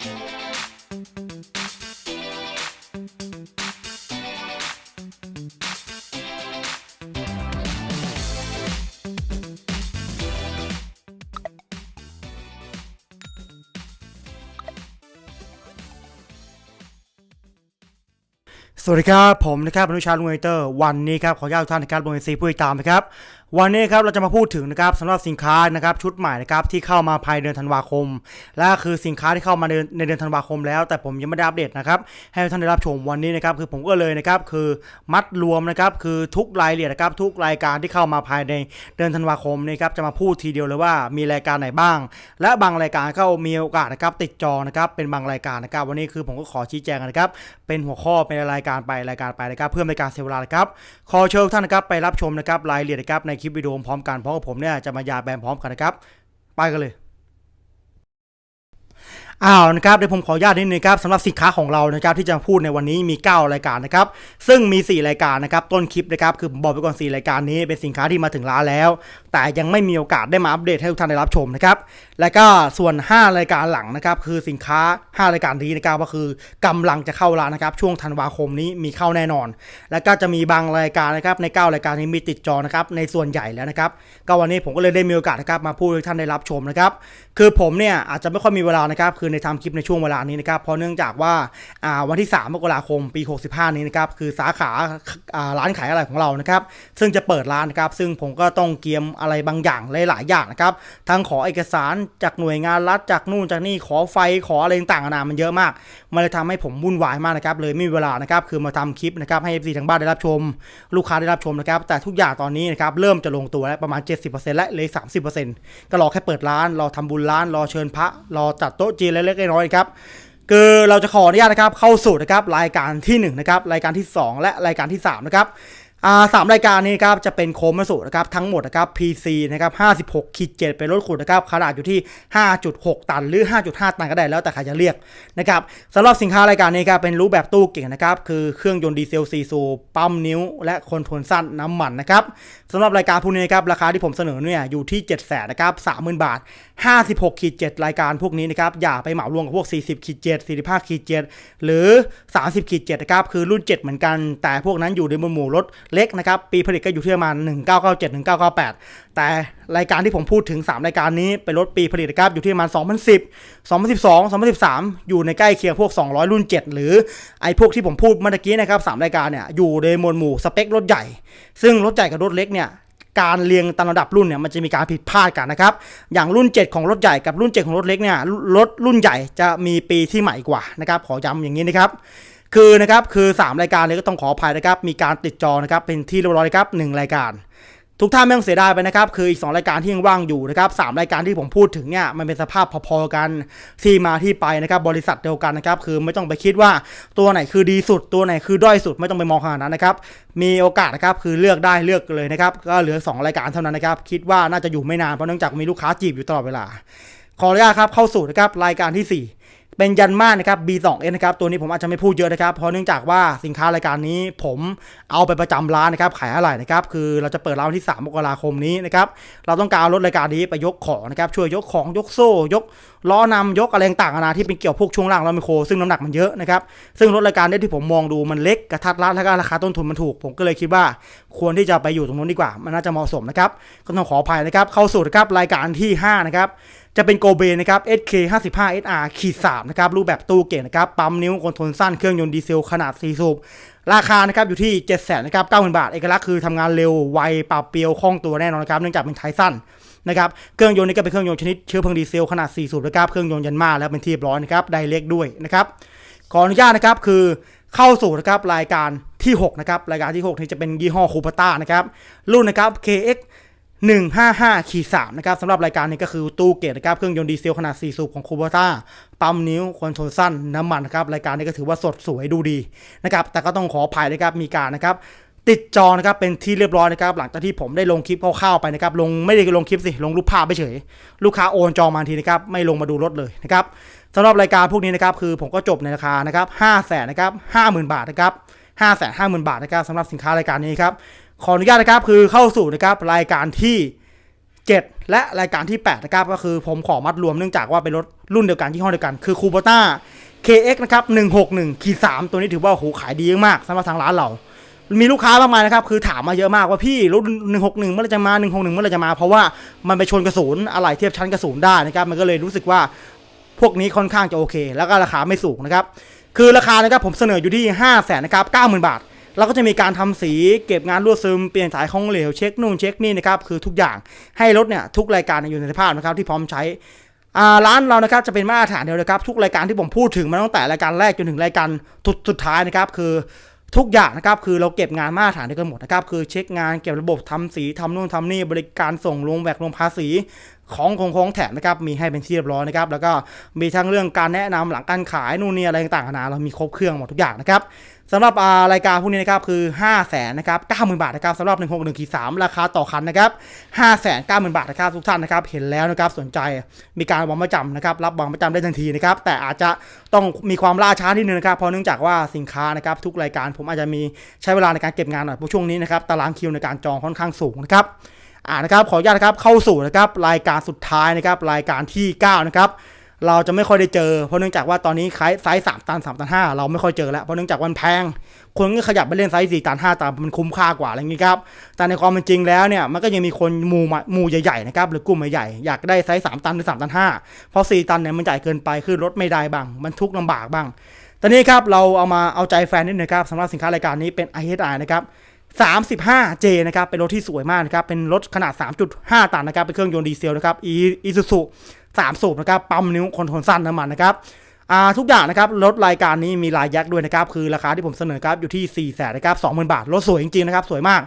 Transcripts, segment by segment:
สวัสดีครับ ผมนะครับอนุชาลุงเอเตอร์ วันนี้ครับ ขออนุญาตทุกท่านนะครับลงในซีผู้ติดตามนะครับวันนี้ครับเราจะมาพูดถึงนะครับสำหรับสินค้านะครับชุดใหม่นะครับที่เข้ามาภายเดือนธันวาคม และคือสินค้าที่เข้ามาในเดือนธันวาคมแล้ว แต่ผมยังไม่ได้อัปเดตนะครับให้ท่านได้รับชมวันนี้นะครับคือผมก็เลยนะครับคือมัดรวมนะครับคือทุกรายละเอียดนะครับทุกรายการที่เข้ามาภายในเดือนธันวาคมนี่ครับจะมาพูดทีเดียวเลยว่ามีรายการไหนบ้าง และบางรายการเข้ามีโอกาสนะครับติดจอนะครับเป็นบางรายการนะครับวันนี้คือผมก็ขอชี้แจงนะครับเป็นหัวข้อเป็นรายการไปรายการไปนะครับเพื่อไม่ให้การเสียเวลานะครับขอเชิญท่านนะครับไปรับชมนะครับรายละเอียดนะครับในคลิปวิดีโอพร้อมกันเพราะว่าผมเนี่ยจะมายาแบนพร้อมกันนะครับ ไปกันเลย อ้าวนะครับเดี๋ยวผมขออนุญาตนิดนึงครับสำหรับสินค้าของเรานะครับที่จะพูดในวันนี้มี 9 รายการนะครับซึ่งมี 4 รายการนะครับต้นคลิปนะครับคือผมบอกไปก่อน 4 รายการนี้เป็นสินค้าที่มาถึงร้านแล้ว แต่ยังไม่มีโอกาสได้มาอัปเดตให้ทุกท่านได้รับชมนะครับแล้วก็ส่วน 5 รายการหลังนะครับคือสินค้า 5 รายการนี้นะครับก็คือกำลังจะเข้าร้านนะครับช่วงธันวาคมนี้มีเข้าแน่นอน แล้วก็จะมีบางรายการนะครับใน 9 รายการนี้มีติดจอนะครับในส่วนใหญ่แล้วนะครับก็วันนี้ผมก็เลยได้มีโอกาสนะครับมาพูดให้ท่านได้รับชมนะครับคือผมเนี่ยอาจจะไม่ค่อยมีเวลานะครับคือในทำคลิปในช่วงเวลานี้นะครับเพราะเนื่องจากว่าวันที่ 3 มกราคมปี 65 นี้นะครับคือสาขาาร้านขายอะไรของเรานะครับซึ่งจะเปิดร้านนะครับซึ่งผมก็ต้องเกียมอะไรบางอย่างหลายๆอย่างนะครับทั้งขอเอกสารจากหน่วยงานรัฐจากนู่นจากนี่ขอไฟขออะไรต่างๆนามันเยอะมาก มันเลยทำให้ผมวุ่นวายมากนะครับเลยไม่มีเวลานะครับคือมาทำคลิปนะครับให้ FC ทางบ้านได้รับชม ลูกค้าได้รับชมนะครับแต่ทุกอย่างตอนนี้นะครับเริ่มจะลงตัวแล้วประมาณ 70%และเลย30%ก็รอแค่เปิดร้านรอทำบุญร้านรอเชิญพระรอจัดโต๊ะจีนเล็กๆน้อยๆครับคือเราจะขออนุญาตนะครับเข้าสู่นะครับรายการที่1นะครับรายการที่ 2 และรายการที่3นะครับ อ่าสามรายการนี้ครับจะเป็นโคมมาสุนะครับทั้งหมดนะครับ PC นะครับ56ขีด7เป็นรถขุดนะครับขนาดอยู่ที่ 5.6 ตันหรือ 5.5 ตันก็ได้แล้วแต่ใครจะเรียกนะครับสำหรับสินค้ารายการนี้ครับเป็นรูปแบบตู้เก่งนะครับคือเครื่องยนต์ดีเซล4สูบปั๊มนิ้ว และคอนโทรลสั้นน้ำมันนะครับสำหรับรายการพวกนี้นครับราคาที่ผมเสนอเนี่ยอยู่ที่7 0 0 0 0นะครับ30,000 บาท 56ขีด7รายการพวกนี้นะครับอย่าไปเหมารวมกับพวก 40ขีด7 45ขีด7หรือ 30ขีด7นะครับคือรุ่น 7 เหมือนกัน แต่พวกนั้นอยู่ในหมู่รถเล็กนะครับ ปีผลิตก็อยู่ที่ประมาณ 1997 1998 แต่รายการที่ผมพูดถึง 3 รายการนี้เป็นรถปีผลิตครับอยู่ที่ประมาณ 2010 2012 2013 อยู่ในใกล้เคียงพวก 200 รุ่น 7 หรือไอ้พวกที่ผมพูดเมื่อกี้นะครับ3รายการเนี่ยอยู่ในหมวดหมู่สเปครถใหญ่ ซึ่งรถใหญ่กับรถเล็กเนี่ยการเรียงตามระดับรุ่นเนี่ยมันจะมีการผิดพลาดกันนะครับ อย่างรุ่น 7 ของรถใหญ่กับรุ่น 7 ของรถเล็กเนี่ยรถรุ่นใหญ่จะมีปีที่ใหม่กว่านะครับขอย้ำอย่างนี้นะครับ คือนะครับคือ 3 รายการนี้ก็ต้องขออภัยนะครับ มีการติดจอนะครับเป็นที่เรียบร้อยนะครับ1รายการ ทุกท่านไม่ต้องเสียดายไปนะครับ คืออีก 2 รายการที่ยังว่างอยู่นะครับสามรายการที่ผมพูดถึงเนี่ยมันเป็นสภาพพอๆกันที่มาที่ไปนะครับ บริษัทเดียวกันนะครับ คือไม่ต้องไปคิดว่าตัวไหนคือดีสุด ตัวไหนคือด้อยสุดไม่ต้องไปมองขนาดนั้นนะครับ มีโอกาสนะครับคือเลือกได้เลือกเลยนะครับก็เหลือ 2 รายการเท่านั้นนะครับคิดว่าน่าจะอยู่ไม่นานเพราะเนื่องจากมีลูกค้าจีบอยู่ตลอดเวลา ขออนุญาตครับเข้าสู่นะครับรายการที่ 4 เป็นยันมานะครับ B2S นะครับ ตัวนี้ผมอาจจะไม่พูดเยอะนะครับ เพราะเนื่องจากว่าสินค้ารายการนี้ผมเอาไปประจำร้านนะครับ ขายอะไรนะครับ คือเราจะเปิดร้านที่ 3 มกราคมนี้นะครับ เราต้องการรถรายการนี้ไปยกของนะครับ ช่วยยกของยกโซ่ ยกล้อนำยกอะไรต่างๆนาที่เป็นเกี่ยวพวกช่วงล่างล้อไมโคร ซึ่งน้ำหนักมันเยอะนะครับ ซึ่งรถรายการนี้ที่ผมมองดูมันเล็กกระทัดรัดแล้วก็ราคาต้นทุนมันถูก ผมก็เลยคิดว่า ควรที่จะไปอยู่ตรงนู้นดีกว่า มันน่าจะเหมาะสมนะครับ ก็ต้องขออภัยนะครับ เข้าสู่นะครับรายการที่ห้านะครับ จะเป็นโกเบนะครับ SK 55 SR ขีด3นะครับ รูปแบบตู้เก่งนะครับ ปั๊มนิ้วคอนโทรลสั้น เครื่องยนต์ดีเซลขนาด 4 สูบ ราคานะครับอยู่ที่ 7 0 0 0 0นะครับ90,000 บาท เอกลักษณ์คือทำงานเร็ว ไว ปรับเปรียว คล่องตัวแน่นอนนะครับ เนื่องจากเป็นไทสั้นนะครับ เครื่องยนต์นี่ก็เป็นเครื่องยนต์ชนิดเชื้อเพลิงดีเซลขนาด 4 สูบนะครับ เครื่องยนต์ยันมาแล้วเป็นที่เรียบร้อยนะครับ ไดเล็กด้วยนะครับ ขออนุญาตนะครับคือเข้าสู่นะครับรายการที่ 6 นะครับ รายการที่6ที่จะเป็นยี่ห้อคูปต้านะครับ รุ่นนะครับ KX 155ขีด3นะครับสำหรับรายการนี้ก็คือตู้เกตนะครับเครื่องยนต์ดีเซลขนาด 4 สูบของคูเบต้าปั๊มนิ้วคอนโทรลสั้นน้ำมันนะครับรายการนี้ก็ถือว่าสดสวยดูดีนะครับแต่ก็ต้องขออภัยนะครับมีการนะครับติดจอนะครับเป็นที่เรียบร้อยนะครับหลังจากที่ผมได้ลงคลิปคร่าวๆไปนะครับลงไม่ได้ลงคลิปสิลงรูปภาพไปเฉย ลูกค้าโอนจองมาทีนะครับไม่ลงมาดูรถเลยนะครับสำหรับรายการพวกนี้นะครับคือผมก็จบในราคานะครับห้าแสนนะครับห้าหมื่นบาทนะครับห้าแสนห้าหมื่นบาทนะครับสำหรับสินค้ารายการนี้ครับ ขออนุญาตนะครับคือเข้าสู่นะครับรายการที่ 7 และรายการที่ 8 นะครับ ก็คือผมขอมัดรวมเนื่องจากว่าเป็นรถรุ่นเดียวกันยี่ห้องเดียวกัน คือคูโบต้า KX นะครับ161ขีด3ตัวนี้ถือว่าโหขายดีมากสำหรับทางร้านเรา มีลูกค้ามากมายนะครับ คือถามมาเยอะมากว่าพี่รุ่น161 เมื่อไรจะมา 161 เมื่อไรจะมา เพราะว่ามันไปชนกระสุนอะไหล่เทียบชั้นกระสุนได้นะครับ มันก็เลยรู้สึกว่าพวกนี้ค่อนข้างจะโอเค แล้วก็ราคาไม่สูงนะครับ คือราคานะครับผมเสนออยู่ที่ 5 0 0แสนนะครับ 90,000 บาท แล้วก็จะมีการทำสีเก็บงานรวดซึมเปลี่ยนสายของเหลวเช็คนู่นเช็คนี่นะครับคือทุกอย่างให้รถเนี่ยทุกรายการอยู่ในสภาพนะครับที่พร้อมใช้ร้านเรานะครับจะเป็นมาตรฐานเดียวนะครับทุกรายการที่ผมพูดถึงมาตั้งแต่รายการแรกจนถึงรายการสุดสุดท้ายนะครับคือทุกอย่างนะครับคือเราเก็บงานมาตรฐานเดียวกันหมดนะครับคือเช็คงานเก็บระบบทำสีทำนู่นทำนี่บริการส่งลงแบกลงภาษี ของของของแถมนะครับมีให้เป็นที่เรียบร้อยนะครับแล้วก็มีทั้งเรื่องการแนะนำหลังการขายนู่นนี่อะไรต่างๆนานาเรามีครบเครื่องหมดทุกอย่างนะครับสำหรับารายการพวกนี้นะครับคือ5 0 0แสนนะครับ90,000บาทนะครับสำหรับ 161ขีด3ราคาต่อคันนะครับ5 9 0 0 0 0บาทนะครับทุกท่านนะครับเห็นแล้วนะครับสนใจมีการวางประจำนะครับรับวางประจำได้ทันทีนะครับแต่อาจจะต้องมีความล่าช้านิดนึงนะครับเพราะเนื่องจากว่าสินค้านะครับทุกรายการผมอาจจะมีใช้เวลาในการเก็บงานหน่อยเพราะช่วงนี้นะครับตารางคิวในการจองค่อนข้างสูงนะครับ อ่านะครับขออนุญาตนะครับเข้าสู่นะครับรายการสุดท้ายนะครับรายการที่ 9 นะครับเราจะไม่ค่อยได้เจอเพราะเนื่องจากว่าตอนนี้ไซส์ไซส์สามตันสามตันห้าเราไม่ค่อยเจอแล้วเพราะเนื่องจากวันแพงคนก็ขยับไปเล่นไซส์สี่ตันห้าตันมันคุ้มค่ากว่าอะไรอย่างนี้ครับแต่ในความเป็นจริงแล้วเนี่ยมันก็ยังมีคนหมู่มาหมู่ใหญ่ๆนะครับหรือกลุ่มใหญ่ๆอยากได้ไซส์สามตันหรือสามตันห้าเพราะสี่ตันเนี่ยมันใหญ่เกินไปคือรถไม่ได้บ้างมันทุกข์ลำบากบ้างตอนนี้ครับเราเอามาเอาใจแฟนนิดนึงครับสำหรับสินค้ารายการนี้เป็น IHI นะครับ 35J นะครับ เป็นรถที่สวยมากนะครับ เป็นรถขนาด 3.5 ตันนะครับ เป็นเครื่องยนต์ดีเซลนะครับ อีซูซูซู3สูบนะครับ ปั๊มนิ้วคอนโทรลสั้นน้ำมันนะครับ อ่าทุกอย่างนะครับรถรายการนี้มีลายยักษ์ด้วยนะครับคือราคาที่ผมเสนอครับอยู่ที่4 0 0 0 0นะครับ20,000บาทรถสวยจริงๆนะครับสวยมาก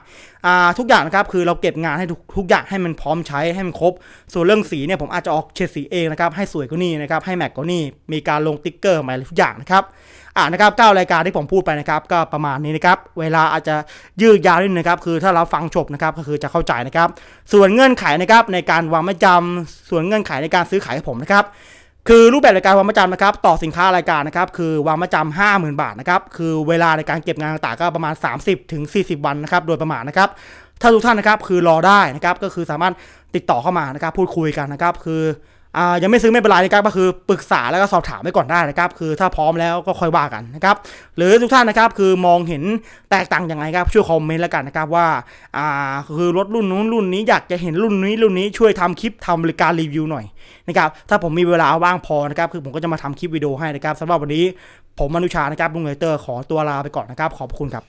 อ่าทุกอย่างนะครับคือเราเก็บงานให้ทุกทุกอย่างให้มันพร้อมใช้ให้มันครบ ส่วนเรื่องสีเนี่ยผมอาจจะออกเฉดสีเองนะครับให้สวยกว่านี้นะครับให้แม็กกว่านี้มีการลงติ๊กเกอร์ใหม่ทุกอย่างนะครับอ่านะครับเก้ารายการที่ผมพูดไปนะครับก็ประมาณนี้นะครับเวลาอาจจะยืดยาวนิดนึงนะครับคือถ้าเราฟังจบนะครับก็คือจะเข้าใจนะครับส่วนเงื่อนไขนะครับในการวางมาจำส่วนเงื่อนไขในการซื้อขายผมนะครับ คือรูปแบบในการวางมาจำนะครับต่อสินค้ารายการนะครับคือวางมาจำห้าหมื่นบาทนะครับคือเวลาในการเก็บงานต่างๆก็ประมาณ 30ถึง40วันนะครับโดยประมาณนะครับถ้าทุกท่านนะครับคือรอได้นะครับก็คือสามารถติดต่อเข้ามานะครับพูดคุยกันนะครับคือ อ่ายังไม่ซื้อไม่เป็นไรนะครับก็คือปรึกษาแล้วก็สอบถามไว้ก่อนได้นะครับ คือถ้าพร้อมแล้วก็ค่อยว่ากันนะครับ หรือทุกท่านนะครับคือมองเห็นแตกต่างยังไงครับช่วยคอมเมนต์แล้วกันนะครับว่าอ่าคือรถรุ่นนู้นรุ่นนี้อยากจะเห็นรุ่นนี้รุ่นนี้ช่วยทำคลิปทำบริการรีวิวหน่อยนะครับถ้าผมมีเวลาว่างพอนะครับคือผมก็จะมาทำคลิปวิดีโอให้นะครับสำหรับวันนี้ผมอนุชานะครับลุงเลเตอร์ขอตัวลาไปก่อนนะครับขอบคุณครับ